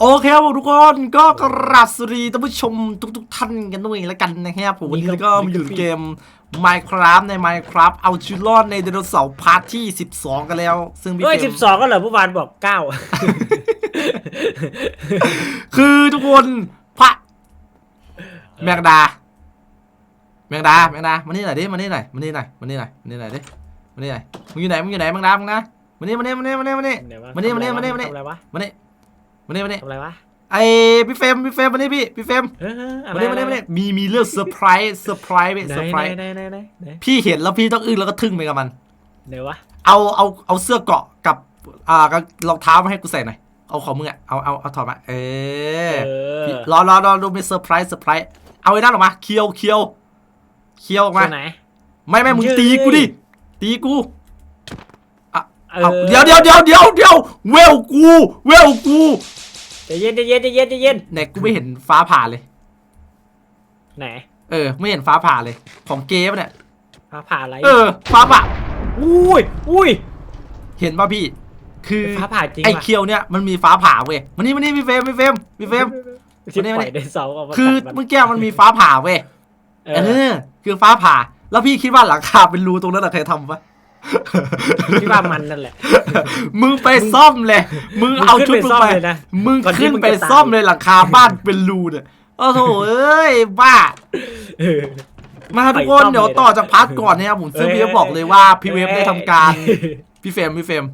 โอเคครับผมทุกคนก็กราบสวัสดีท่านผู้ชมทุกๆท่านกันด้วยแล้วกันนะครับผมวันนี้ก็มาอยู่เกม Minecraft ใน Minecraft เอาชีวิตรอดในไดโนเสาร์พาร์ทที่ 12 กันแล้ว ซึ่งพี่เฮ้ยเฟรสิมบสองก็เหรอเมื่อวานบอกเก้าคือทุกคนพระแมงดา แมงดาแมงดามานี่หน่อยดิมานี่หน่อยมานี่หน่อยมานี่หน่อยมานี่หน่อยดิมานี่หน่อยมึงอยู่ไหนมึงอยู่ไหนแมงดามึงนะมานี่มานี่มานี่มานี่มานี่ไหนวะมานี่มานี่มานี่มานี่ทำอะไรวะมานี่ มานี่มานี่ทำอะไรวะไอพี่เฟรมพี่เฟรมมานี่พี่พี่เฟรมเอออะมาไรนี่มานี่มานี่มีมีเรื่องเซอร์ไพรส์เซอร์ไพรส์ไหนเซอร์ไพไหรนส์ไหนไหนไหนไหนพี่เห็นแล้วพี่ต้องอึ้งแล้วก็ทึ่งไปกับมันไหนวะเอาเอาเอาเสื้อเกราะกับอ่ากับรองเท้ามาให้กูใส่หน่อยเอาของมึงอะเอาเอาเอาถอดมาเออเออรอรอรอดูมีเซอร์ไพรส์เซอร์ไพรส์เอาไอ้นั่นออกมาเคียวเคียวเคียวออกมาตัวไหนไม่ไม่มึงเย้ตีกูดิตีกูอะ เอเอาอเดี๋ยวเดี๋ยวเดี๋ยวเดี๋ยวเดี๋ยวเวลกูเวลกูใจเย็นใจเย็นใจเย็นใจเย็นเนี่ยกูไม่เห็นฟ้าผ่าเลย ไหน เออ ไม่เห็นฟ้าผ่าเลย ของเกมเนี่ยฟ้าผ่าอะไร เออ ฟ้าผ่าอุ้ยอุ้ยเห็นป่ะพี่ คือฟ้าผ่าจริงไอ้ว่ะเคียวเนี่ยมันมีฟ้าผ่าเว้ยมันนี่มันนี่พี่เฟรมพี่เฟรมพี่เฟรมชิบมานี่ปมาล่นี่อยได้เสาร์เอามาคือตัดมันเมื่อกี้มันมีฟ้าผ่าเว้ยเอเอออ คือฟ้าผ่า แล้วพี่คิดว่าหลังคาเป็นรูตรงนั้นอะใครทำปะ ที่ว่ามันนั่นแหละ มึงไปซ่อมเลย มึงเอาชุดมึมึงงขึ้นไปซ่อมไปเลยนะมึงก่อนที่ขึ้นมึงไปจะตายซ่อมเลยหลังคาบ้านเป็นรูเนี่ยโอ้โหเอ้ยบ้าเออมาทุกคนไปซ่อมเดี๋ยวเลยนะต่อจากพาร์ทก่อนเนี่ยผมซึ่งเอ้ยพี่ก็บอกเลยว่าพี่เวฟได้ทำการเอ้ยพี่เฟรมพี่เฟรม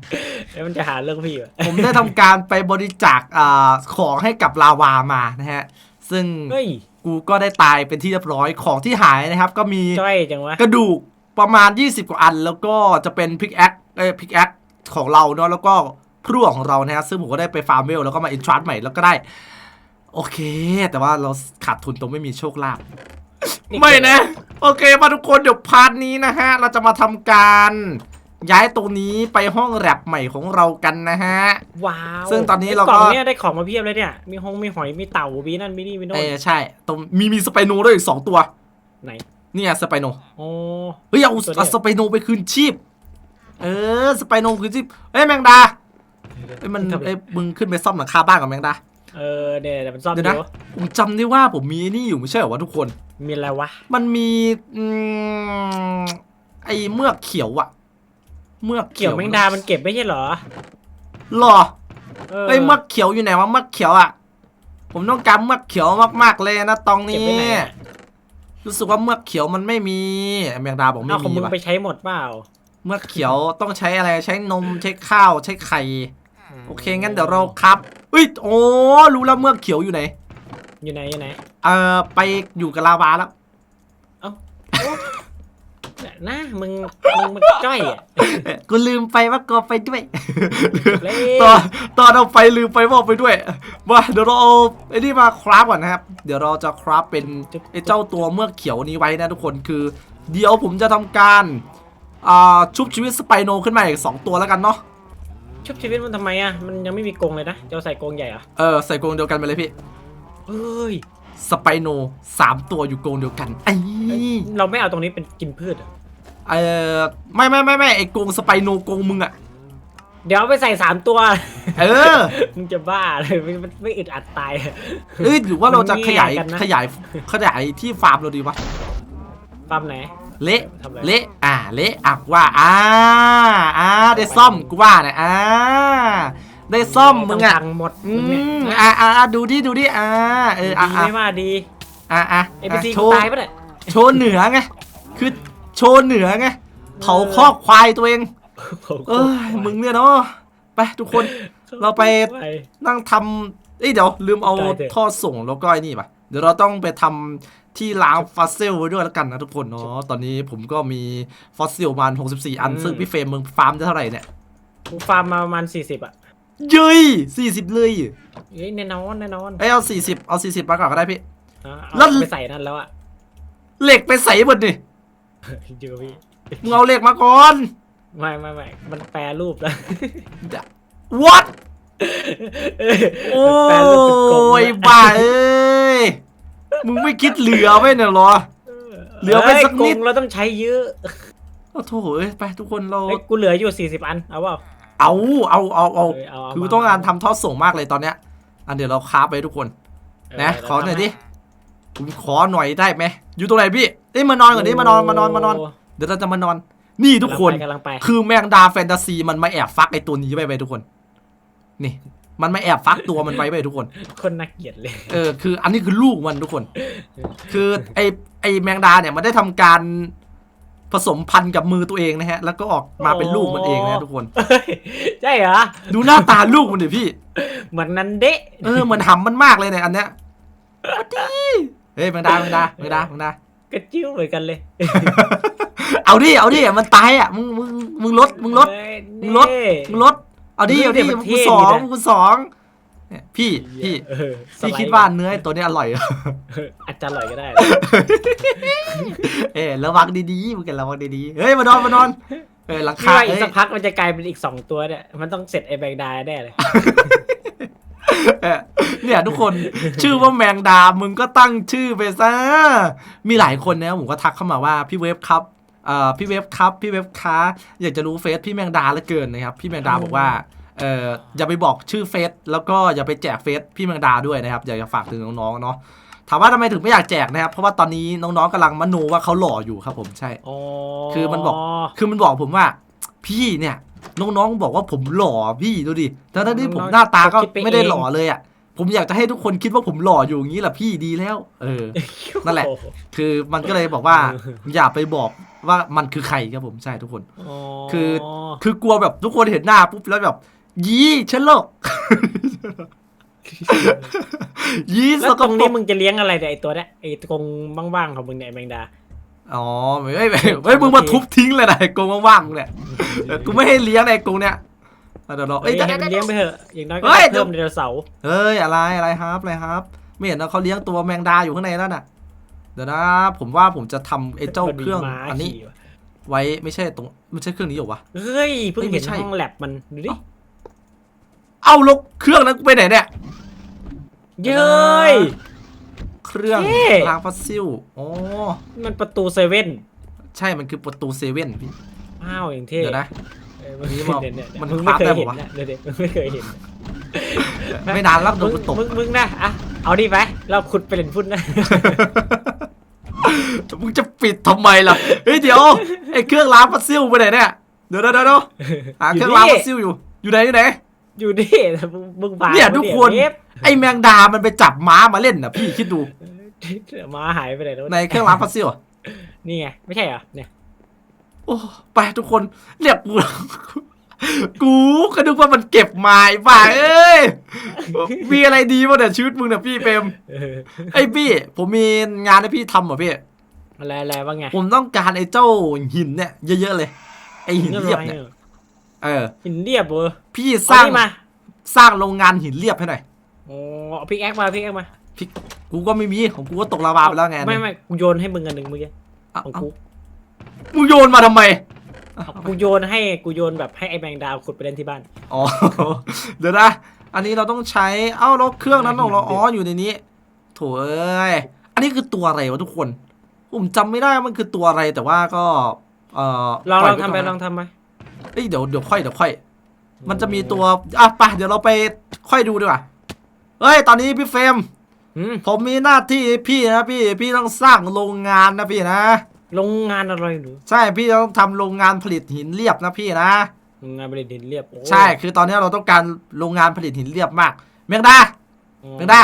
แล้วมันจะหาเรื่องพี่วะผมได้ทำการไปบริจาคอ่าของให้กับลาวามานะฮะ ซึ่งเฮ้ยกูก็ได้ตายเป็นที่เรียบร้อยของที่หายนะครับ ก็มีจ้อยจังวะกระดูก ประมาณ 20 กว่าอัน แล้วก็จะเป็นพิกแอคเอ้พิกแอคของเราเนาะแล้วก็พลั่วของเรานะฮะซึ่งผมก็ได้ไปฟาร์มเวลแล้วก็มาอินทรัสใหม่แล้วก็ได้ โอเค แต่ว่าเราขาดทุนตรงไม่มีโชคลาภไม่นะ โอเคมาทุกคนเดี๋ยวพาร์ทนี้นะฮะ เราจะมาทำการย้ายตรงนี้ไปห้องแรปใหม่ของเรากันนะฮะ ว้าวซึ่งตอนนี้เราก็ไล่องเนี่ยได้ของมาเพียบเลยเนี่ย มีหงมีหอยมีเต่ามีนั่นมีนี่มีโน่เอนอใช่ตรงมีมีสไปโนด้วยอีกสองตัว ไหน เนี่ยสไปโนโอ้เฮ้ยเอาตัวเดียวเอาสไปโนไปคืนชีพ เออสไปโนคืนชีพเฮ้ยแมงดาเอ้ยมันเอ้ยมึงขึ้นไปซ่อมหลังคาบ้านกับแมงดาเออเนี่ยเดี๋ยวมันซ่อมเดี๋ยวดูนะผมจำได้ว่าผมมีไอ้นี่อยู่ไม่ใช่เหรอวะทุกคน มีอะไรวะ มันมีอืมไอ้เมือกเขียวอะเมือกเกี่ยวแมงดา มันเก็บไม่ใช่เหรอหรอเออไอ้ยเมือกเขียวอยู่ไหนวะเมือกเขียวอะผมต้องการเมือกเขียวมากๆเลยนะตรงเก็บนี้ไว้ไหนอะ รู้สึกว่าเมือกเขียวมันไม่มีแมงดาบอกไม่เอาของมีมึงว่ะไปใช้หมดเปล่าเมือกเขียวต้องใช้อะไรใช้นมใช้ข้าวใช้ไข่โอเคงั้นเดี๋ยวเราครับเอ้ยโอ้รู้แล้วเมือกเขียวอยู่ไหนอยู่ไหนอยู่ไหน เอ่อไปอยู่กับลาวาแล้วเนี่ยนะมึงมึงมันจ้อยอะเอ๊ะกูลืมไปว่าก็ไปด้วยเล่ตอนตอนเอาไปลืมไปบอกไปด้วยว่าเดี๋ยวเราเอาไอ้นี่มาคราฟก่อนนะครับ เดี๋ยวเราจะคราฟเป็นไอ้เจ้าตัวเมือกเขียวนี้ไว้นะทุกคนคือ เดี๋ยวผมจะทำการอ่าชุบชีวิตสไปโนขึ้นมาอีกสองตัวแล้วกันเนาะชุบชีวิตมันทำไมอะ มันยังไม่มีกรงเลยนะจะเอาใส่กรงใหญ่เหรอเออใส่กรงเดียวกันไปเลยพี่เฮ้ยสไปโนสามตัวอยู่กรงเดียวกันไอ้ เราไม่เอาตรงนี้เป็นกินพืชเหรอ เออไม่ไม่ไม่ไม่ไอ้กรงสไปโนกรงมึงอะเดี๋ยวเอาไปใส่สามตัว เออ มึงจะบ้าเลยมันมันไม่อึดอัดตาย เอ้ยหรือว่าเราจะขยายมันแง่กันนะ ขยายขยายที่ฟาร์มเราดีวะฟาร์มไหน เละทำอะไร เละอ่าเละอะกูว่าอ่าอ่าได้ซ่อมกูว่าเนี่ยอ่าได้ซ่อมมึงอะตัค์หมดอืมึงเนี่ยมอ่าอ่าอ่าดูดิดูดิอ่าเอออ่าดีอ่าไม่ว่าดีอ่าอ่าเอพีซีโชว์ตายปะเนี่ยโชว์เหนือไงคือ โชว์เหนือไงเผาคอกควายตัวเอง เอ้ยมึงเนี่ยเนาะไปทุกคนเราไปนั่งทำเอ้ยเดี๋ยว ลืมเอาได้เถอะท่อส่งแล้วก็ไอ้นี่ป่ะเดี๋ยวเราต้องไปทำที่ล้างฟอสซิลไว้ด้วยแล้วกันนะทุกคนเนาะตอนนี้ผมก็มีฟอสซิลประมาณ64 อัน ซึ่งพี่เฟรมมึงฟาร์มได้เท่าไหร่เนี่ยกูฟาร์มมาประมาณสี่สิบอะเย้ย40เลยเฮ้ยแน่นอนแน่นอนเอ้ยเอา40เอา40มาก่อนก็ได้พี่อะแล้เอาวไปใส่นั่นแล้วอะเหล็กไปใส่หมด ดิเจอพี่มึงเอาเหล็กมาก่อน ไม่ไม่ไม่มันแปรรูปแล้ว what โอ้แปรรูปเป็นกลมยบ้าเอ้ย มึงไม่คิดเหลือไว้เนี่ยเหรอ เหลือไปสักนิดเฮ้ยงเราต้องใช้เยอะโอ้โถเอ้ยไปทุกคนเรา เฮ้ยกูเหลืออยู่สี่สิบอัน เอาเปล่าเอาเอาเอาเอาเออเอาเอาคือมาต้องการทำท่อส่งมากเลยตอนเนี้ยอันเดี๋ยวเราคราฟไปทุกคนนะเขอหน่อยดิ ผมขอหน่อยได้ไหมอยู่ตรงไหนพี่ เอ้ยมานอนก่อนดิมานอนมานอนมานอน เดี๋ยวเราจะมานอน นี่ทุกคน กำลังไปคือแมงดาแฟนตาซีมันมาแอบฟักไอตัวนี้ไปไปทุกคน นี่ มันมาแอบฟักตัวมันไปไปทุกคน คนน่าเกลียดเลย เออคือ อันนี้คือลูกมันทุกคน คือไอไอแมงดาเนี่ยมันได้ทำการผสมพันธุ์กับมือตัวเองนะฮะ แล้วก็ออกมาเป็นลูกมันเองนะฮะทุกคนเฮ้ยใช่เหรอ ดูหน้าตาลูกมันดิพี่ เหมือนนันเดะเออมันหำมันมากเลยเนี่ยอันเนี้ยสวัสดีเฮ้ยแมงดาแมงดาแมงดาแมงดา กระจิ้วเหมือนกันเลยเอาดิเอาดิมันตายอะมึงมึงมึงลดมึงลดเฮ้ยมึงลดนี่มึงลดเอาดิเอาดิเดี๋ยวมึมันงเท่กูสองดีนะมึงกูสองเนี่ยพี่พี่เออสพี่ไลคิดว่าเนื้อไอ้ตัวเนี้ยอร่อยเหรอเอออาจจะอร่อยก็ได้ เอ้ยระวังดีๆมึงกันระวังดีๆเฮ้ยมานอนมานอนเออหลังพี่คาว่าอีกเอ้ยสักพักมันจะกลายเป็นอีกสองตัวเนี่ยมันต้องเสร็จไอ้แบงดาแน่เลย เออเนี่ยทุกคนชื่อว่าแมงดา มึงก็ตั้งชื่อไปซะ มีหลายคนนะผมก็ทักเข้ามาว่าพี่เวฟครับเอ่อพี่เวฟครับพี่เวฟค้าอยากจะรู้เฟซพี่แมงดาเหลือเกินนะครับ พี่แมงดาบอกว่าเอออย่าไปบอกชื่อเฟซแล้วก็อย่าไปแจกเฟซพี่แมงดาด้วยนะครับ อยากจะฝากถึงน้องๆเนาะถามว่าทำไมถึงไม่อยากแจกนะครับ เพราะว่าตอนนี้น้องๆกำลังมโนว่าเขาหล่ออยู่ครับผมใช่อ๋อคือมันบอกคือมันบอกผมว่า พี่เนี่ย น้องๆบอกว่าผมหล่อพี่ดูดิทั้งๆที่ผมหน้าตาก็ไม่ได้หล่อเลยอะ ผมอยากจะให้ทุกคนคิดว่าผมหล่ออยู่อย่างนี้แหละพี่ดีแล้ว เออ นั่นแหละ คือมันก็เลยบอกว่า อย่าไปบอกว่ามันคือใครครับผมใช่ทุกคนอ๋อคือคือกลัวแบบทุกคนเห็นหน้าปุ๊บแล้วแบบ ยีฉันโลกยีแล้สวกตรงปรนี้กมึงจะเลี้ยงอะไรเนี่ยไอตัวเนี้ยไอตรงบ้างๆของมึงเนี่ยไอ้แมงดา อ๋อไม่ไม่ไม่ไม่มึงมาทุบทิ้งเลยนะไอ้กรงว่างๆมึงเนี่ยเออกูไม่ให้เลี้ยงไอ้กรงเนี่ยเอาเดี๋ยวเราเอ้เอ้ยยให้มันเดี๋เลี้ยยงวไปเถอะอย่างน้อยก็เฮ้ยได้เพิ่มไดโนเสาร์เฮ้ยอะไรอะไรครับอะไรครับ ไม่เห็นนะเขาเลี้ยงตัวแมงดาอยู่ข้างในแล้วน่ะ เดี๋ยวนะผมว่าผมจะทำไอ้เจ้าเครื่องม้าอันนี้ ขี่ว่ะไว้ไม่ใช่ตรงไม่ใช่เครื่องนี้เหรอวะ เฮ้ยเพิ่งเฮ้ยไม่เห็นใช่ ห้องแลบมันดูดิเอ้าแลกเครื่องนั้นกูไปไหนเนี่ย เย้ย เครื่องเท่ล้างฟอสซิลอ๋อมันประตูเซเว่นใช่มันคือประตูเซเว่นพี่อ้าวอย่างเท่เดี๋ยวนะ เออนี่มันเดี๋ยวเนี่ยเดี๋ยวมันมึงไม่เคยคราฟได้เห็นปะวะนะเดี๋ยวเดี๋ยวมึงไม่เคยเห็นไม่นานแล้วโดมึนงกูตกมึงมึงนะอะเอาดิไปเราขุดไปเล่นพุ่นนะ มึงจะปิดทำไมล่ะ เฮ้ยเดี๋ยวไอ้เครื่องล้างฟอสซิลไปไหนเนี่ย เดี๋ยวเดี๋ยวเดี๋ยวหาเครื่องล้างฟอสซิลอยู่ อยู่ไหนอยู่ไหน อยู่ดิมึงมึงพาเนี่ยมาทุกคนเดฟ ไอ้แมงดา มันไปจับม้ามาเล่นน่ะพี่คิดดูหมาหายไปไหนแล้วในเครื่องล้างฟอสซิลอะนี่ไง ไม่ใช่เหรอเนี่ยโอ้ไปทุกคนเรียกกูกูก็นึกว่ามันเก็บไม้ป่าเอ้ยมีอะไรดีวะเนี่ยชีวิตมึงเนี่ยพี่เปรมเออไอ้พี่ ผมมีงานให้พี่ทำเหรอพี่อะไรอะไรว่าไง ผมต้องการไอ้เจ้าหินเนี่ย เยอะๆเลย ไอ้หินเรียบเนี่ยเออหินเรียบเวอร์พี่สสร้าร้างงมาสร้างโรงงานหินเรียบให้หน่อย โอ้เอาพิกแอคมาพิกแอคมาพี่กูก็ไม่มีของกูก็ตกลาวาไปแล้วไงไม่ไม่กูโยนให้มึงอันหนึ่งเมื่อกี้เอ้าของเอ้ากูมึงโยนมาทำไมเอากูโยนให้กูโยนแบบให้ไอ้แมงดาวขุดไปเล่นที่บ้าน อ๋อ เดี๋ยวนะ อันนี้เราต้องใช้ เอ้าแล้วเครื่องนั้นของเรา อ๋อ อยู่ในนี้ โถเอ้ย อันนี้คือตัวอะไรวะทุกคน ผมจำไม่ได้ว่ามันคือตัวอะไรแต่ว่าก็ เอ่อลองปลยองทำไปก่นนะลองทำไปเอ้ยเดี๋ยวเดี๋ยวค่อยเดี๋ยวค่อย มันจะมีตัว อะไปเดี๋ยวเราไปค่อยดูดีกว่า เฮ้ย ตอนนี้พี่เฟรมอืมผมมีหน้าที่พี่นะพี่ พี่ต้องสร้างโรงงานนะพี่นะ โรงงานอะไรหนูใช่ พี่ต้องทำโรงงานผลิตหินเรียบนะพี่นะ โรงงานผลิตหินเรียบโอ้ใช่ คือตอนนี้เราต้องการโรงงานผลิตหินเรียบมาก เมงดาอ๋อแมงดา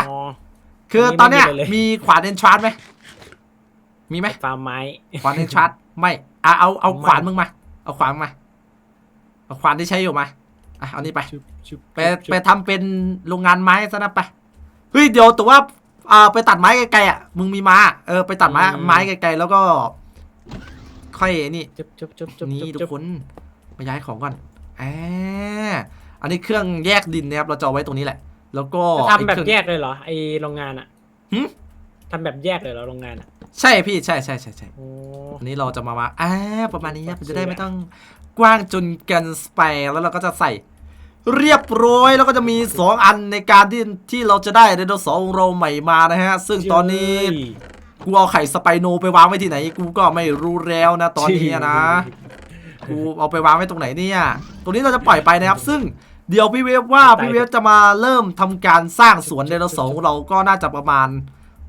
คือตอนเนี้ยไม่มีเลยมีขวานเอนชาร์ดไหม มีไหมฟาร์มไม้ ขวานเอนชาร์ดไม่อะเอาเอาไม่ขวานมึงมา เอาขวานมึงมา เอาขวานที่ใช้อยู่มา อะ เอานี่ไป ชุบชุบไปชุบไปทำเป็นโรงงานไม้ซะนะไปเฮ้ยเดี๋ยวแต่ว่าอ่าไปตัดไม้ไกลๆอะมึงมีม้าเออไปตัดไม้ไม้ไกลๆแล้วก็ ค่อยนี่ชุบชุบชุบชุบนี่ชุบทุกคนมาย้ายของก่อนอ่าอันนี้เครื่องแยกดินนะครับเราจะเอาไว้ตรงนี้แหละ แล้วก็จะทำแบบไอ้เครื่องแยกเลยเหรอไอโรงงานอะหึทำแบบแยกเลยเหรอโรงงานอะใช่พี่ใช่ใช่ใช่ใช่โอ้อันนี้เราจะมาว่าอ่าประมาณนี้ครับจะได้ไม่ต้องกว้างจนเกันสไปแล้วเราก็จะใส่ เรียบร้อยแล้วก็จะมี 2 อันในการที่ที่เราจะได้ไดโนเสาร์ของเราใหม่มานะฮะ ซึ่งตอนนี้เย้ยกูเอาไข่สไปโนไปวางไว้ที่ไหน กูก็ไม่รู้แล้วนะตอนนี้นะ กูเอาไปวางไว้ตรงไหนเนี่ยตรงนี้เราจะปล่อยไปนะครับ ซึ่งเดี๋ยวพี่เวฟว่าตายพี่เวฟจะมาเริ่มทำการสร้างสวนไดโนเสาร์ของเราก็น่าจะประมาณ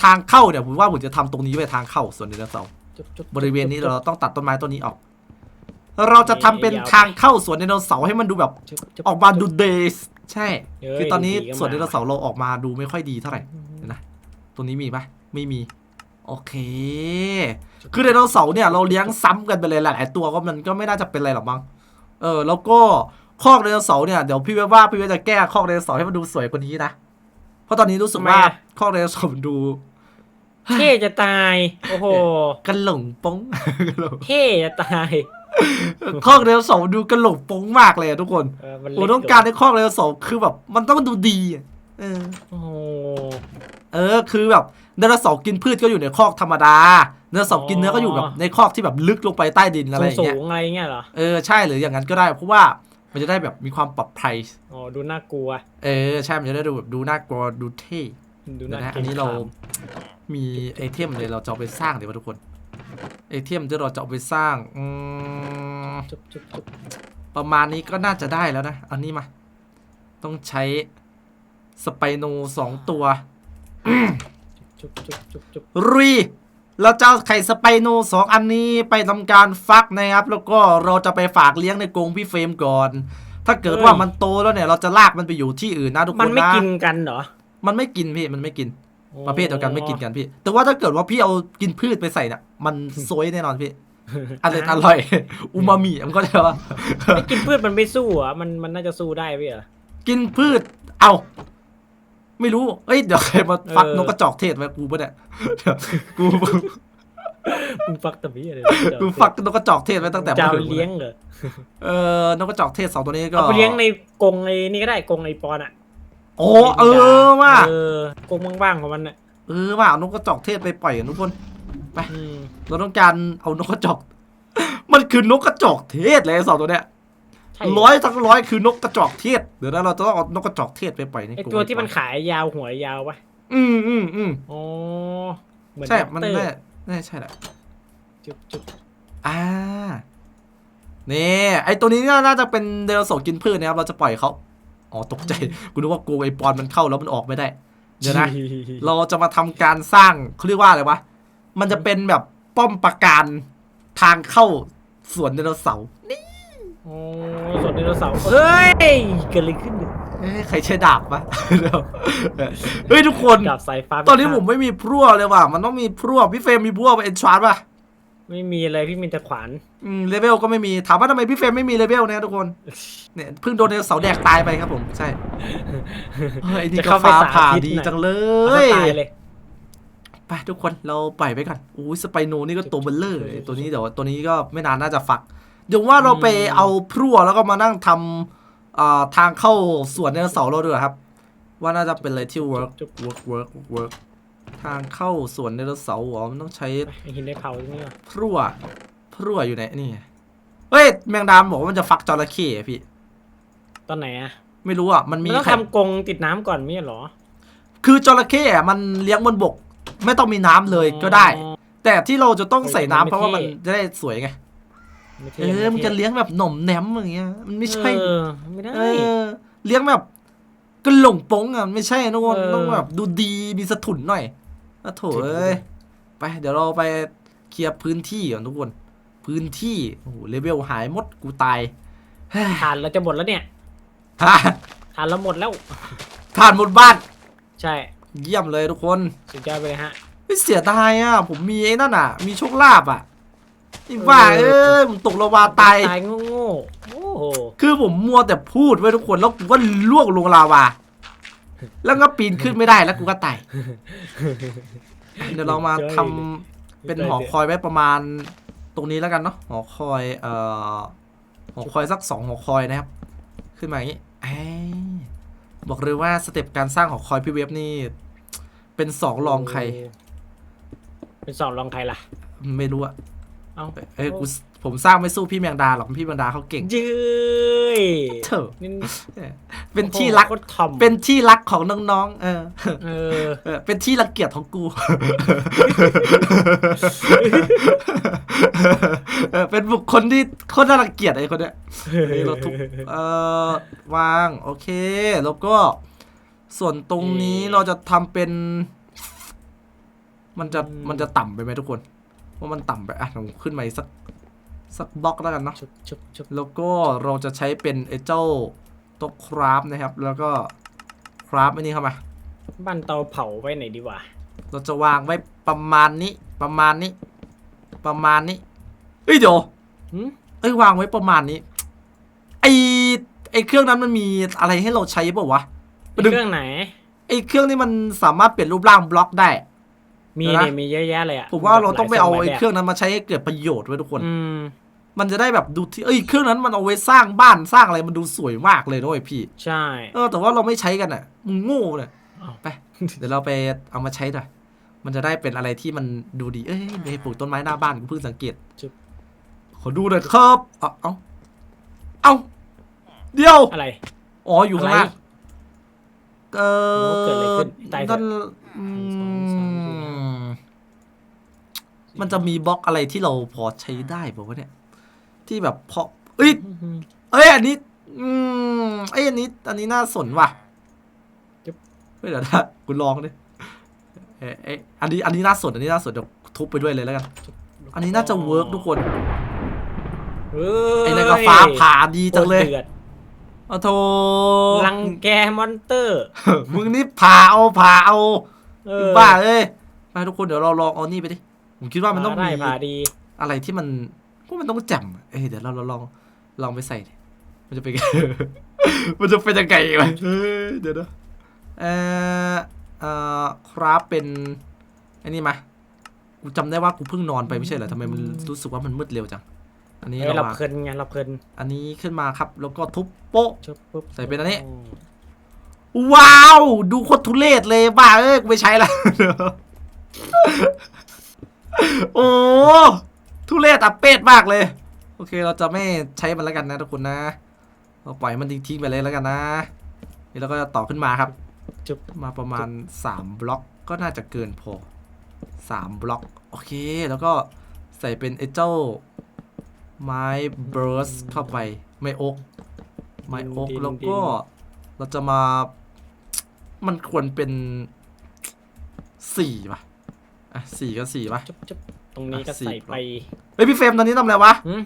ทางเข้าเนี่ยผมว่าผมจะทำตรงนี้ไว้ทางเข้าสวนไดโนเสาร์จุ๊จุ๊บริเวณนี้เราต้องตัดต้นไม้ต้นนี้ออก เราจะทำเป็นทางเข้าสวนไดโนเสาร์ให้มันดูแบบจุ๊จุ๊ออกมาดูเดสใช่เอ้ยคือตอนนี้ดีก็สวนไดมาโนเสาร์เราออกมาดูไม่ค่อยดีเท่าไหร่เดี๋ยวนะตรงนี้มีปะไม่มี โอเค คือไดโนเสาร์เนี่ยเราเลี้ยงซ้ำกันไปเลยหลายๆตัวก็มันก็ไม่น่าจะเป็นอะไรหรอกมั้งเออ แล้วก็คอกไดโนเสาร์เนี่ยเดี๋ยวพี่เวฟว่าพี่เวฟจะแก้คอกไดโนเสาร์ให้มันดูสวยกว่านี้นะเพราะตอนนี้รู้สึกว่าคอกไดโนเสาร์มันดูเท่จะตาย โอ้โหกันหลงป้องกระหลงเท่จะตาย คอกไดโนเสาร์ดูกันหลงป้องมากเลยอะทุกคนเออมันเล็ผมต้องการให้คอกไดโนเสาร์คือแบบมันต้องดูดีอะเออ โอ้โห เออคือแบบไดโนเสาร์กินพืชก็อยู่ในคอกธรรมดาไดโนเสาร์กินเนื้อก็อยู่แบบในคอกที่แบบลึกลงไปใต้ดินอะไรอย่างสูเงี้ย งๆอะไรเงี้ยเหรอ เออใช่หรืออย่างนั้นก็ได้เพราะว่ามันจะได้แบบมีความปลอดภัยอ๋อ ดูน่ากลัว เออใช่มันจะได้ดูแบบดูน่ากลัวดูเท่ดูเดี๋ยน่าวนะเกอันงนี้เราขามมีไอเทมเลยเราจะเอาไปสร้างเดี๋ยวทุกคน ไอเทมที่เราจะเอาไปสร้างอืมจุ๊บจุ๊บจุ๊บประมาณนี้ก็น่าจะได้แล้วนะ เอันนี้มา ต้องใช้สไปโนสองตัวจุ๊บจุ๊บจุ๊บจุ๊บรุยเราจะเอาไข่สไปโนสองอันนี้ไปทำการฟักนะครับ แล้วก็เราจะไปฝากเลี้ยงในกรงพี่เฟรมก่อน ถ้าเกิดว่ามันโตแล้วเนี่ย เราจะลากมันไปอยู่ที่อื่นนะทุกคนมันไม่นะกินกันเหรอ มันไม่กินพี่ มันไม่กิน ประเภทเดียวกันไม่กินกันพี่ แต่ว่าถ้าเกิดว่าพี่เอากินพืชไปใส่น่ะมันซวยแน่นอนพี่อร่อยอร่อย อูมามิมันก็จะว่าไม่กินพืชมันไม่สู้เหรอะมันมันน่าจะสู้ได้พี่เหรอกินพืช เอา ไม่รู้ เอ้ยเดี๋ยวใครมาฟักเออนกกระจอกเทศไว้กูปะเนี่ยเดี๋ยวกูมึงฟักตะบี้อะไรกูฟักนกกระจอกเทศไว้ตั้งแต่จะเอามื่อคืนเลี้ยงเหรอเออนกกระจอกเทศสองตัวนี้ก็เอาไปเลี้ยงในกรงไอ้นี่ก็ได้กรงไอ้ปอนอะ โอ้เออว่าเออกรงว่างๆของมันอะเออว่าเอานกกระจอกเทศไปปล่อยกันทุกคนอืมเราต้องการเอานกกระจอก มันคือนกกระจอกเทศเลยไอ้สองตัวเนี้ยใช่ร้อยทั้งร้อยคือนกกระจอกเทศเดี๋ยวนะเราจะต้องเอานกกระจอกเทศไปปล่อยในไอ้กรงตัวที่มันขายยาวหัวยาวปะอืมอืมอืมอ๋อเหมือนใช่ด็อกมันเตอร์แน่แน่ใช่แหละ จุ๊บจุ๊บอ่า นี่ ไอตัวนี้เนี่ยน่าจะเป็นไดโนเสาร์กินพืชนะครับ เราจะปล่อยเขา อ๋อตกใจกูนึกว่ากูไอปอนมันเข้าแล้วมันออกไม่ได้ เดี๋ยวนะ เราจะมาทำการสร้างเขาเรียกว่าอะไรวะ มันจะเป็นแบบป้อมปราการทางเข้าสวนไดโนเสาร์โอ้สวนไดโนเสาร์เฮ้ยเกิดอะไรขึ้นเนี่ยเอ้ยใครใช้ดาบปะเดี๋ยวเฮ้ยทุกคน ดาบสายฟ้า ตอนนี้ผมไม่มีพรั่วเลยว่ะ มันต้องมีพรั่ว พี่เฟรมมีพรั่วไปเอ็นชาร์ดป่ะ ไม่มีอะไรพี่มีแต่ขวาน อืมเลเวลก็ไม่มีถามว่าทำไมพี่เฟรมไม่มีเลเวลเนี่ยทุกคนเนี่ยเพิ่งโดนไดโนเสาร์แดกตายไปครับผมใช่เฮ้ยนี่จะก็เข้าไปฟ้าสาผ่าธิตดีหน่อยจังเลเอายซะตายเลยไปทุกคนเราปล่อยไปก่อนอุ้ยสไปโนนี่ก็ตัวเบลเลอร์เลยตัวนี้เดี๋ยวตัวนี้ก็ไม่นานน่าจะฟักเดี๋ยวว่าเราไปเอาพรั่วแล้วก็มานั่งทำอ่าทางเข้าสวนไดโนเสาร์เราด้วยครับ ว่าน่าจะเป็นอะไรที่ work จุ๊บ work work work ทางเข้าสวนไดโนเสาร์เหรอมันต้องใช้ไปไอ้หินได้เผาตรงนี้ว่ะพรั่วพรั่วอยู่ไหนนี่ไงเฮ้ยแมงดามบอกว่ามันจะฟักจระเข้อะพี่ ตอนไหนอะไม่รู้อะมันมัมีนต้องไข่ทำกรงติดน้ำก่อนไม่ใช่เหรอคือจระเข้อะมันเลี้ยงบนบก ไม่ต้องมีน้ำเลยก็ได้ อ๋อ แต่ที่เราจะต้องใส่น้ำไม่เพราะว่ามันเท่ จะได้สวยไงไม่ท่เออไมันจะเลี้ยงแบบหน่อมแหนมอย่างเงี้ยมันไม่ใช่เออไม่ได้เออเลี้ยงแบบ กระหล่งโป้งอะไม่ใช่นะคนเออ ต้องแบบดูดีมีสถุนหน่อยอะโถเอ้ยไป เดี๋ยวเราไปเคลียร์พื้นที่ก่อนทุกคน พื้นที่โอ้โหเลเวลหายหมดกูตายเฮ้ยทานเราจะหมดแล้วเนี่ยฮะทานเราหมดแล้ว ผ่านหมดบ้าน ใช่เยี่ยมเลยทุกคนสุดยอดไปเลยฮะ ไม่เสียดายอะ ผมมีไอ้นั่นอะ มีโชคลาภอะอีกว่าเอเอ้อยผมตกระวาตาย ตายโง่ๆโอ้ โห คือผมมัวแต่พูดไว้ทุกคนแล้วกูก็ล่วงลงลาวา แล้วก็ปีนขึ้นไม่ได้แล้วกูก็ตายเดี๋ยวเรามาทำเป็นหอคอยไว้ประมาณตรงนี้แล้วกันเนาะหอคอยเอ่อหอคอยสักสองหอคอยนะครับ ขึ้นมาอย่างนี้เอ้ยบอกเลยว่าสเต็ปการสร้างหอคอยพี่เวฟนี่ เป็นสองรองใคร เป็นสองรองใครล่ะ ไม่รู้อะเอ้าเอ้ยกู ผมสร้างไม่สู้พี่แมงดาหรอกพี่แมงดาเขาเก่งเย้ยเถอะนี่เป็นที่รักโคตรถ่อมเป็นที่รักของน้องๆเออเออ เออ เป็นที่รังเกียจของกูเออเป็นบุคคลที่โคตรน่ารังเกียจไอ้คนเนี้ยนี่เราทุบเอ่อวางโอเค แล้วก็ ส่วนตรงนี้เราจะทำเป็น มันจะมันจะต่ำไปไหมทุกคนว่ามันต่ำไปอะผมขึ้นมาอีกสัก สักบล็อกแล้วกันเนาะชุบชุบชุบแล้วก็เราจะใช้เป็นไอ้เจ้าโต๊ะคราฟนะครับ แล้วก็คราฟอันนี้เข้ามาบ้านเตาเผาไว้ไหนดีวะเราจะวางไว้ประมาณนี้ ประมาณนี้ ประมาณนี้เอ้ยเดี๋ยวหืมเอ้ยวางไว้ประมาณนี้ไอไอเครื่องนั้นมันมีอะไรให้เราใช้เปล่าวะเครื่องไหนไอเครื่องนี้มันสามารถเปลี่ยนรูปร่างบล็อกได้ มีเดี๋ยวนะ เนี่ยมีเยอะแยะเลยอะผมว่าเราต้องไปเอาหลไอยทเครื่องนั้นมาใช้ให้เกิดประโยชน์ไว้ทุกคน อืม มันจะได้แบบดูที่เอ้ยเครื่องนั้นมันเอาไว้สร้างบ้านสร้างอะไรมันดูสวยมากเลยด้วยพี่ ใช่ เออแต่ว่าเราไม่ใช้กันอะมึงโง่เลยอ้าว ไป เดี๋ยวเราไปเอามาใช้หน่อยมันจะได้เป็นอะไรที่มันดูดีเอ้ยไปปลูกต้นไม้หน้าบ้านกูเพิ่งสังเกตจุ๊บ ขอดูหน่อยครับเอาเอาเอาเดี๋ยวอะไร อ๋ออยู่ข้างล่างอะไรเออโอ้เกิดอะไรขึ้นตายเถอะนั่นอืม มันจะมีบล็อกอะไรที่เราพอใช้ได้ป่าวะเนี่ย ที่แบบพอเอ้ยเอ้ยอันนี้ อืมเอ้ยอันนี้ อันนี้น่าสนว่ะจุ๊บเฮ้ยเดี๋ยวนะกูลองดิเอ้ยเอ้ยอันนี้อันนี้น่าสนอันนี้น่าสนเดี๋ยวทุบไปด้วยเลยแล้วกัน อันนี้น่าจะเวิร์กทุกคนเฮ้ยไอ้นั่นก็ฟ้าผ่าดีจังเลยโคตรดือดโอ้โถรังแกมอนเตอร์ มึงนี่ผ่าเอาผ่าเอาเออบ้าเอ้ยไปทุกคนเดี๋ยวเราลองเอานี่ไปดิ ผมคิดว่ามันต้องได้มีผ่าดีอะไรที่มันพวกมันต้องแจ่มเอ้ยเดี๋ยวเราเราลองลองไปใส่ดิมันจะเป็นมันจะเป็นยังไงวะเฮ้ยเดี๋ยวนะเอ่อเอ่อครับเป็นไอ้นี่มากูจำได้ว่ากูเพิ่งนอนไปไม่ใช่เหรอทำไมมันรู้สึกว่ามันมืดเร็วจัง อันนี้เฮ้ยเราเรามาเพลินไงเราเพลิน อันนี้ขึ้นมาครับ แล้วก็ทุบโป๊ะชุบปุ๊บใส่เป็นอันนี้ ว้าว ดูโคตรทุเรศเลยบ้าเอ้ยกูไม่ใช้ละ โอ้ทุเรศอับเป็ดมากเลย โอเคเราจะไม่ใช้มันแล้วกันนะทุกคนนะ เราปล่อยมันทิ้งๆไปเลยแล้วกันนะนี่เราก็จะต่อขึ้นมาครับจุบมาประมาณ 3 บล็อกก็น่าจะเกินพอ 3 บล็อก โอเค แล้วก็ใส่เป็นไอ้เจ้า ไม้เบิร์สเข้าไป ไม้อกไม้อกแล้วก็เราจะมา มันควรเป็นสี่ป่ะ อะสี่ก็สี่ป่ะจุบจุบตรงนี้ก็อะสี่ใส่ไปเฮ้ยพี่เฟรมตอนนี้ทำอะไรวะหืม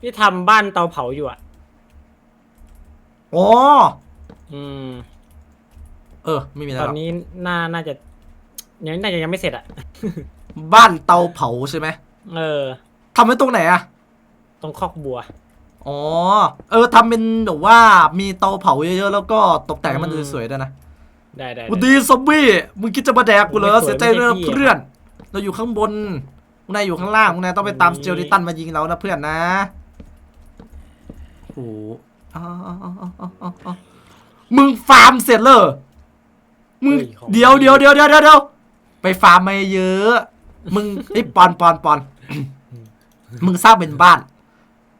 พี่ทำบ้านเตาเผาอยู่อะ อ๋ออืม เออไม่มีอะไรตหอนรอกนี้น่าน่าจะยังน่าจะยังไม่เสร็จอะ บ้านเตาเผาใช่ไหมเออ ทำไว้ตรงไหนอะตรงคอกบัว อ๋อเออทำเป็นแบบว่ามีเตาเผาเยอะๆแล้วก็ตกแต่งให้มันอืม สวยๆด้วยนะ ได้ได้วันดีซอมบี้มึงคิดจะมาแดกกูเหรอไม่สวยเสียใจไม่เรื่ใช่องพี่อะ เพื่อน เราอยู่ข้างบนมึงนายอยู่ข้างล่างมึงนายต้องไปตามนี่สเจลลิตันมายิงเรานะเพื่อนนะโอ้โหอ้าวอ้าวอ้าวอ้าวอ้าวอ้าวมึงฟาร์มเสร็จเลยมึงเฮ้ยของ เดี๋ยวเดี๋ยวเดี๋ยวเดี๋ยวเดี๋ยวไปฟาร์มมาเยอะ มึงไอ้ยปอนปอนปอน มึงสร้างเป็นบ้าน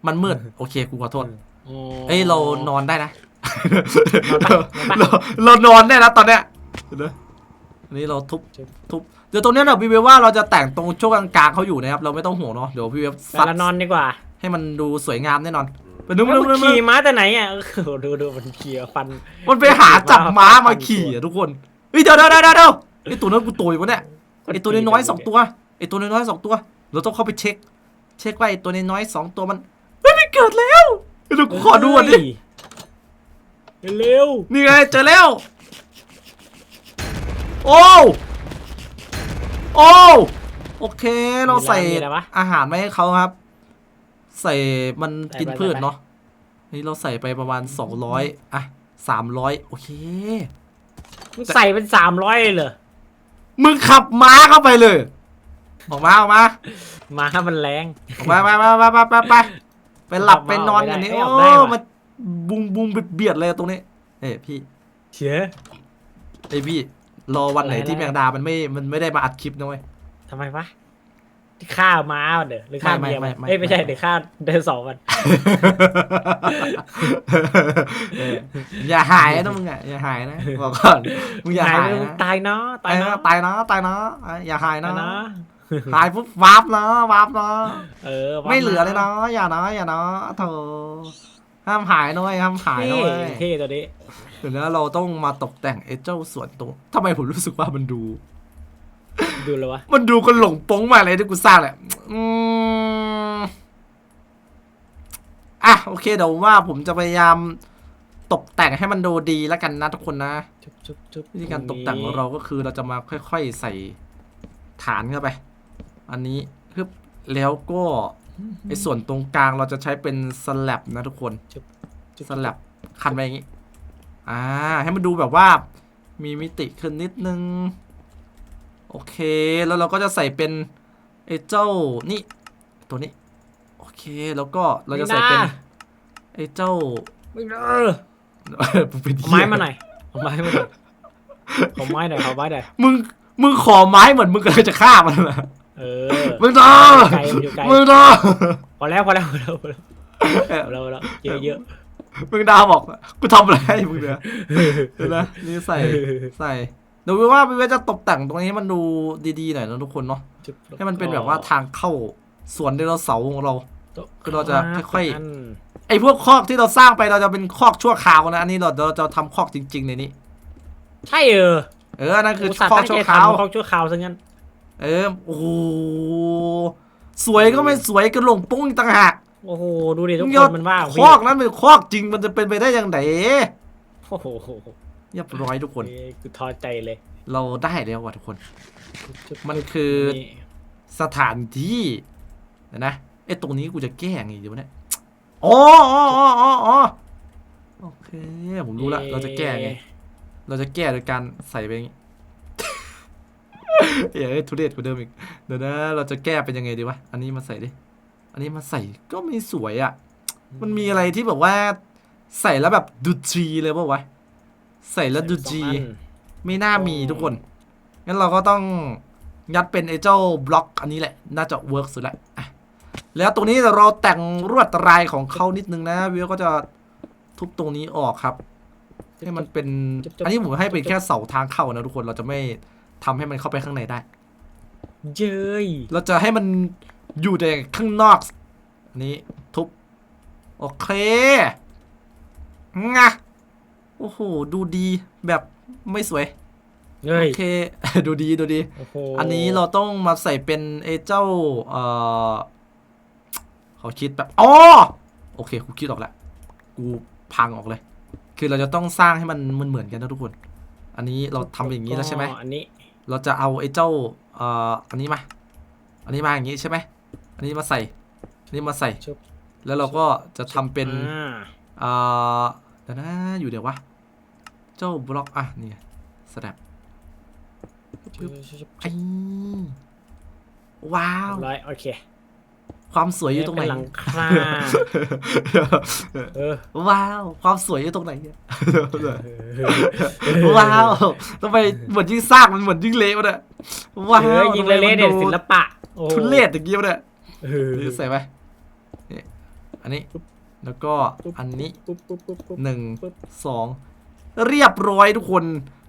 มันมืด โอเคกูขอโทษอ๋อเอ้ยเรานอนได้นะนอนปะเราเรานอนได้นะตอนเนี้ยเห็นไหมอั นนี้เราทุบทุบเดี๋ยวตรงเนี้ยนะพี่เวฟว่าเราจะแต่งตรงช่วงกลางๆเขาอยู่นะครับเราไม่ต้องห่วงเนาะเดี๋ยวพี่เวฟแต่ซัดละนอนดีกว่าให้มันดูสวยงามแน่นอนไปดูแล้วดูมันดูขี่ม้าแต่ไหนอะเออดูดูมันขี่ฟันมันไปหาจับม้ามาขี่อะทุกคนเฮ้ยเดี๋ยวเดี๋ยวเดี๋ยวเดี๋ยวไอตัวนั้นกูตัวอยู่วะเนี่ยไอตัวน้อยๆสองตัวไอตัวน้อยๆสองตัวเราต้องเข้าไปเช็ค เช็คว่าไอตัวน้อยๆสองตัวมันเฮ้ยไม่เกิดแล้วเดี๋ยวกูขอดูก่อนดิเฮ้ยเร็วนี่ไงเจอแล้ว โอ้ โอ้ โอเค เราใส่มีอะไรวะ อาหารมาให้เขาครับ ใส่มันใส่ไปกินพืชใส่ไปเนาะ นี่เราใส่ไปประมาณ200อะ300โอเค มึงใส่เป็นสามร้อยเลยเหรอมึงขับม้าเข้าไปเลย ออกมาออกมาม้ามันแรง ออกมาไปไปไปไปไปไปไปหลับไปนอนกันนี้ ไม่โอ้เอาได้ว่ะ มันบุงบุงเบียดเลยตรงนี้ เอ้ยพี่เชื่อไอยพี่ รอวันไหนอะไรที่อะไรแมงดามันไม่ มันไม่ได้มาอัดคลิปนะเว้ย ทำไมวะฆ่าม้ามันเด้อหรือฆ่าไม่เมียไม่มันไม่เอ้ยไม่ใช่ไม่หรือฆ่าเดินสองมันเอออย่าหายนะมึงอะอย่าหายนะบอกก่อนมึงอย่าหายไปมึงนะตายเนาะตายเนาะเออตายนะตายนะเอออย่าหายตายนะเนาะหายปุ๊บวาร์ปนะวาร์ปนะเออไม่เหลือเลยนะอย่านะอย่านะโถ ห้ามหายด้วยห้ามหายเท่ด้วยเท่ตัวนี้เดี๋ยวนะเราต้องมาตกแต่งไอ้เจ้าสวนตรงทำไมผมรู้สึกว่ามันดู ดูเลยวะ มันดูกันหลงปงมากเลยที่กูสร้างแหละอืมอะโอเคเดี๋ยวว่าผมจะพยายามตกแต่งให้มันดูดีแล้วกันนะทุกคนนะจุ๊บจุ๊บจุ๊บวิธีการตกแต่งของเราก็คือเราจะมาค่อย ๆ ใส่ฐานเข้าไป อันนี้ฮึบแล้วก็ ไอ้ส่วนตรงกลางเราจะใช้เป็นสลับนะทุกคนจุ๊บสลับคันไปอย่างนี้ อ่า ให้มันดูแบบว่ามีมิติขึ้นนิดนึง โอเค แล้วเราก็จะใส่เป็นไอ้เจ้านี่ตัวนี้ โอเค แล้วก็เราจะใส่เป็นไอ้เจ้าไม่เออเป็นเอาเหี้ไม้ยมาหน่อยเอาไม้มาหน่อยเอาไม้หน่อยเอาไม้หน่อยมึง มึงขอไม้เหมือนมึงกำลังจะฆ่ามันนะ เออมึงต่อไกลมันอยู่ไกลมึงต่อพอแล้วพอแล้วพอแล้วพอแล้วพอแล้วพอแล้วเยอะเยอะมึงดาวบอกกูทำอะไรให้มึงเนี่ยเดี๋ยวนะนี่ใส่ใส่เดี๋ยวว่าพี่เวทจะตกแต่งตรงนี้ให้มันดูดีๆหน่อยนะทุกคนเนาะจุ๊บให้มันเป็นแบบว่าทางเข้าสวนไดโนเสาร์ของเรา คือเราจะค่อยๆนไอ้พวกคอกที่เราสร้างไปเราจะเป็นคอกชั่วคราวนะอันนี้เราเราจะทำคอกจริง ๆ ในนี้ ใช่เออเออนั่นคืออุตส่าห์คอกตั้งชั่ใจวคราวทำคอกชั่วคราวซะงั้น เออโอ้โหสวยก็ไม่สวยกระหลงปุ้งอีกต่างหากโอ้โหดูดิทุกมึงคเอานมันว่าคอกนั้นเป็นคอกจริงมันจะเป็นไปได้ยังไงโอ้โหเรียบร้อยทุกคนเอ้ยกูท้อใจเลย เราได้แล้วว่ะทุกคนจุ๊บมันคือนี่สถานที่เดี๋ยวนะไอ้ตรงนี้กูจะแก้ไงดีวะเนี่ยอ๋ออ๋ออ๋ออ๋ออ๋อโอเค ผมรู้ละเราจะแก้ไง เราจะแก้โดยการใส่ไปอย่างงี้ เอ้ยทุเรศกว่าเดิมอีก เดี๋ยวนะเราจะแก้เป็นยังไงดีวะ อันนี้มาใส่ดิ อันนี้มาใส่ก็ไม่สวยอะ่ะ มันมีอะไรที่แบบว่า ใส่แล้วแบบดูจีเลยป่าวะ ใส่แล้วดูจีสองอันไม่น่ามีทุกคน งั้นเราก็ต้องยัดเป็นไอ้เจ้าบล็อกอันนี้แหละ น่าจะเวิร์กสุดแล้วอะแล้วตรงนี้เราแต่งรวดลายของเขานิดนึงนะวิวก็จะทุบตรงนี้ออกครับ ให้มันเป็น อันนี้ผมให้เป็นแค่เสาทางเข้านะทุกคน เราจะไม่ ทำให้มันเข้าไปข้างในได้ เย้ยเราจะให้มันอยู่แต่ข้างนอกอันนี้ทุบโอเคงะโอ้โห ดูดีแบบไม่สวยเย้โอยเคดูดีดูดีโอ้โหอันนี้เราต้องมาใส่เป็นไอ้เจ้าเอ่อเขาคิดแบบอ๋อโอเคกูคิดออกแล้วกูพังออกเลย คือเราจะต้องสร้างให้มันมันเหมือนกันนะทุกคน อันนี้เราทำอย่างนี้แล้วใช่ไหมอันนี้ เราจะเอาไอ้เจ้าเอ่ออันนี้มา อันนี้มาอย่างนี้ใช่ไหมอันนี้มาใส่ อันนี้มาใส่ ชุบ แล้วเราก็จะทำเป็นอ่าเอ่อเดี๋ยวนะอยู่เดี๋ยววะ เจ้าบล็อกอะนี่ไงสแตปชุบชุบชุบไอ้ว้าว เรียบร้อยโอเค ความสวยอยู่ตรงไหนเป็นหลังคาเออว้าว ความสวยอยู่ตรงไหนเนี่ยว้าวทำไมเหมือนยิ่งสร้างมันเหมือนยิ่งเละวะเนี่ยว้าเอวอยิงเละๆเนี่ยศิลปะโอ้ทุเรศอย่างเงี้ยวะเนี่ยเออนี่ใส่ไปนี่อันนี้แล้วก็อันนี้ปุ๊บปุ๊บปุ๊บปุ๊บหนึ่งปุ๊บสองเรียบร้อยทุกคน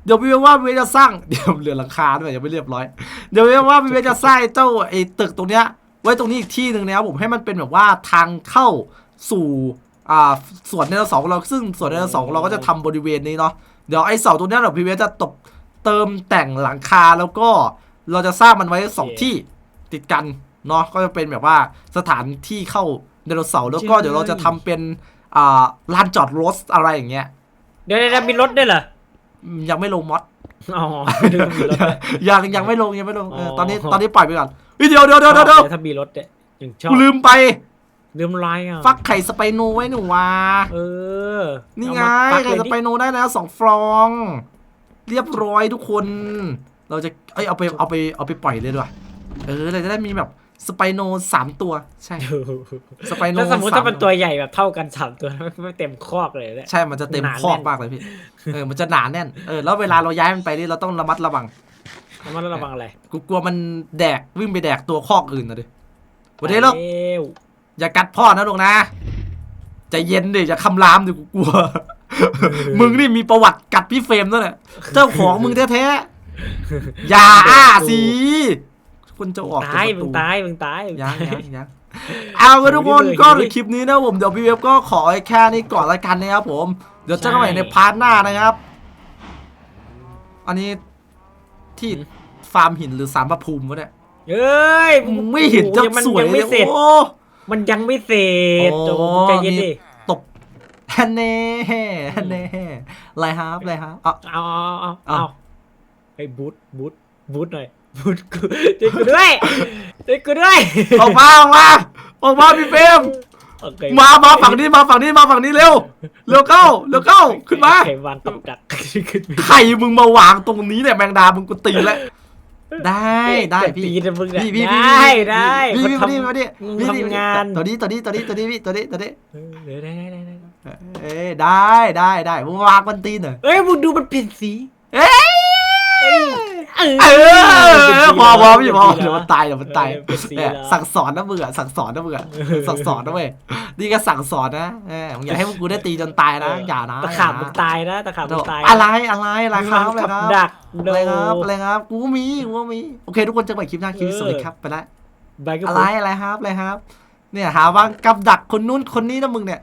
เดี๋ยวพี่เวว่าพี่เวจะสร้างเดี๋ยวเหลือหลังคาด้วยยังไม่เรียบร้อย เดี๋ยวพี่เวว่าพี่เวจะสร้างไอ้เจ้าไอ้ตึกตรงเนี้ย ไว้ตรงนี้อีกที่หนึ่งนะครับผมให้มันเป็นแบบว่าทางเข้าสู่อ่าสวนไดโนเสาร์ของเราซึ่งสวนไดโนเสาร์ของเราก็จะทำบริเวณนี้เนาะเดี๋ยวไอ้เสาตรงเนี้ยเดี๋ยวพี่เวจะตกเติมแต่งหลังคาแล้วก็เราจะสร้างมันไว้สองที่ติดกันเนาะก็จะเป็นแบบว่าสถานที่เข้าไดโนเสาร์แล้วก็เดี๋ยวเราจะทำเป็นอ่าลานจอดรถอะไรอย่างเงี้ยเดี๋ยวเดี๋ยวมีรถด้วยเหรออืมยังไม่ลงมอดอ๋อไม่ได้มีรถด้วยยังยังไม่ลงยังไม่ลงเอออ๋อตอนนี้ตอนนี้ปล่อยไปก่อนเฮ้ยเดี๋ยวเดี๋ยวเดี๋ยวเดี๋ยวเดี๋ยวถ้ามีรถเนี่ยยังชอบกูลืมไป ลืมลายอะฟักไข่สไปโนไว้หนูวะเออนี่ไงเอามาปักไข่เลยสดิไปโนได้แล้วสองฟอง เรียบร้อยทุกคน เราจะเอ้ยเอาไปเอาไปเอาไปปล่อยเลยดีกว่าเออเราจะได้มีแบบสไปโนสามตัวใช่สไปโนถ้าสมมติสามถ้าเป็นตัวใหญ่แบบเท่ากันสามตัวไม่ไม่เต็มคอกเลยเนี่ยใช่มันจะเต็มหนาคอกแน่นมากเลยพี่เออมันจะหนาแน่นเออแล้วเวลาเราย้ายมันไปนี่เราต้องระมัดระวัง ระมัดระวังอะไรกูกลัวมันแดกวิ่งไปแดกตัวคอกอื่นนะดิวันนี้ลูกไปแล้วอย่ากัดพ่อนะลูกนะใจเย็นดิอย่าคำรามดิกูกลัว มึงนี่มีประวัติกัดพี่เฟรมนั่นแหละเจ้าของมึงแท้ๆอย่าอ้าสิคุณจะออกจกตายประมึตูงตายมึงตายยังยังยังเอาละทุกคนอยู่ดิก็อยู่ดิในคลิปนี้นะผมเดี๋ยวพี่เวฟก็ขอแค่นี้ก่อนละกันนะครับผม เดี๋ยวเจอกันใหม่ใช่ในพาร์ทหน้านะครับ อันนี้ ที่ฟาร์มหินหรือสารพระภูมิวะเนี่ยเอ้ยมึงไม่เห็นจะมันสวยยังเลไม่ยเสร็จโอ้มันยังไม่เสร็จโอ้โอ้ใจเย็นดิตบฮันเน่ฮันเน่ไรฮาร์ปไรฮาร์ปอะเอาเอาเอาเอาเอาไอ้บูทบูทบูทหน่อยบูทกูช่วยกูด้วยช่วยกูด้วยออกมาออกมาออกมาพี่เฟรม โอเคมามาฝั่งนี้มาฝั่งนี้มาฝั่งนี้เร็วเร็วเข้าเร็วเข้าขึ้นมาใครวางกับดักขึ้นไปใครมึงมาวางตรงนี้เนี่ยแมงดามึงกูตีแล้วได้ได้พี่ตีนะมึงเนี่ยพี่พี่ได้ได้พี่คนพี่ทำพี่มาดิมึงพี่พี่ทำงานตัวนี้ตัวนี้ตัวนี้ตัวนี้พี่ตัวนี้ตัวนี้เออเดี๋ยวได้ได้ได้ได้เอ้ยได้ได้ได้มึงวางกันตีนเหรอเอ้ยมึงดูมันเปลี่ยนสีเอ้ยเอ เอออพอพอพี่พอเดี๋ยวมันตายเดี๋ยวมันตายเออเป็นสีเนี่ยแล้วสั่งสอนนะมึงอะสั่งสอนนะมึงอะสั่งสอนนะเว้ยนี่ก็สั่งสอนนะเออมึงอย่าให้พวกกูได้ตีจนตายนะอย่านะตะขาบอย่มึงนะตายนะตะขาบมึงตายนอะไรอะไรอะไรครับอะไรครับดักโดอะไรครับอะไรครับกูก็มีกูก็มีโอเค ทุกคนเจอกันใหม่คลิปหน้าคลิปนี้สวัสดีครับไปแล้วใบกระอะปุไรกอะไรครับอะไรครับ เนี่ยหาวางกับดักคนนู้นคนนี้นะมึงเนี่ย